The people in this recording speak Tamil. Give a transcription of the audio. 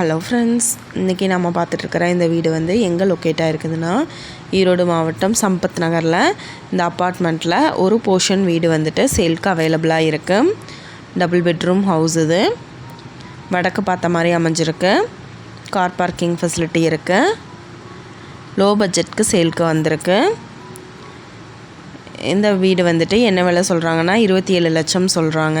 ஹலோ ஃப்ரெண்ட்ஸ் இன்றைக்கி நம்ம பார்த்துட்ருக்கிற இந்த வீடு வந்து எங்கே லொக்கேட்டாக இருக்குதுன்னா ஈரோடு மாவட்டம் சம்பத் நகரில். இந்த அப்பார்ட்மெண்ட்டில் ஒரு போர்ஷன் வீடு வந்துட்டு சேல்க்கு அவைலபிளாக இருக்குது டபுள் பெட்ரூம் ஹவுஸ் இது. வடக்கு பார்த்த மாதிரி அமைஞ்சிருக்கு. கார் பார்க்கிங் ஃபெசிலிட்டி இருக்குது லோ பட்ஜெட்க்கு சேல்க்கு வந்திருக்கு. இந்த வீடு வந்துட்டு என்ன விலை சொல்கிறாங்கன்னா இருபத்தி ஏழு லட்சம் சொல்கிறாங்க